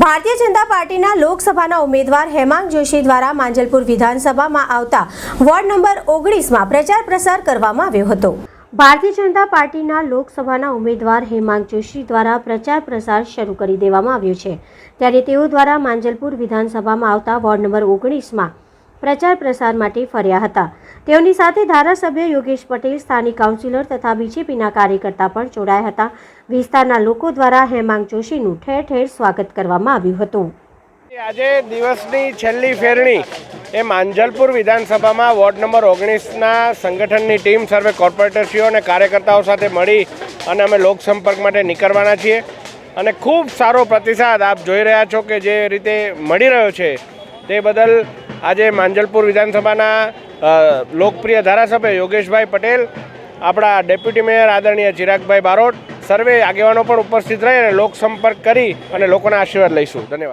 ભારતીય જનતા પાર્ટીના લોકસભાના ઉમેદવાર હેમાંગ જોશી દ્વારા માંજલપુર વિધાનસભામાં આવતા વોર્ડ નંબર ઓગણીસમાં પ્રચાર પ્રસાર કરવામાં આવ્યો હતો. ભારતીય જનતા પાર્ટીના લોકસભાના ઉમેદવાર હેમાંગ જોશી દ્વારા પ્રચાર પ્રસાર શરૂ કરી દેવામાં આવ્યો છે. ત્યારે તેઓ દ્વારા માંજલપુર વિધાનસભામાં આવતા વોર્ડ નંબર ઓગણીસમાં પ્રચાર પ્રસાર માટે ફર્યા હતા. તેઓની સાથે ધારાસભ્ય યોગેશ પટેલ, સ્થાનિક કાઉન્સિલર તથા બીજેપીના કાર્યકર્તા પણ જોડાયા હતા. વિસ્તારના લોકો દ્વારા હેમાંગ જોશીનું ઠેર ઠેર સ્વાગત કરવામાં આવ્યું હતું. આજે દિવસની છેલ્લી ફેરણી એ માંજલપુર વિધાનસભામાં વોર્ડ નંબર ઓગણીસના સંગઠનની ટીમ, સર્વે કોર્પોરેટરશ્રીઓ અને કાર્યકર્તાઓ સાથે મળી અને અમે લોકસંપર્ક માટે નીકળવાના છીએ. અને ખૂબ સારો પ્રતિસાદ આપ જોઈ રહ્યા છો કે જે રીતે મળી રહ્યો છે તે બદલ આજે માંજલપુર વિધાનસભાના લોકપ્રિય ધારાસભ્ય યોગેશભાઈ પટેલ, આપણા ડેપ્યુટી મેયર આદરણીય ચિરાગભાઈ બારોટ, સર્વે આગેવાનો પણ ઉપસ્થિત રહી અને લોકસંપર્ક કરી અને લોકોના આશીર્વાદ લઈશું. ધન્યવાદ.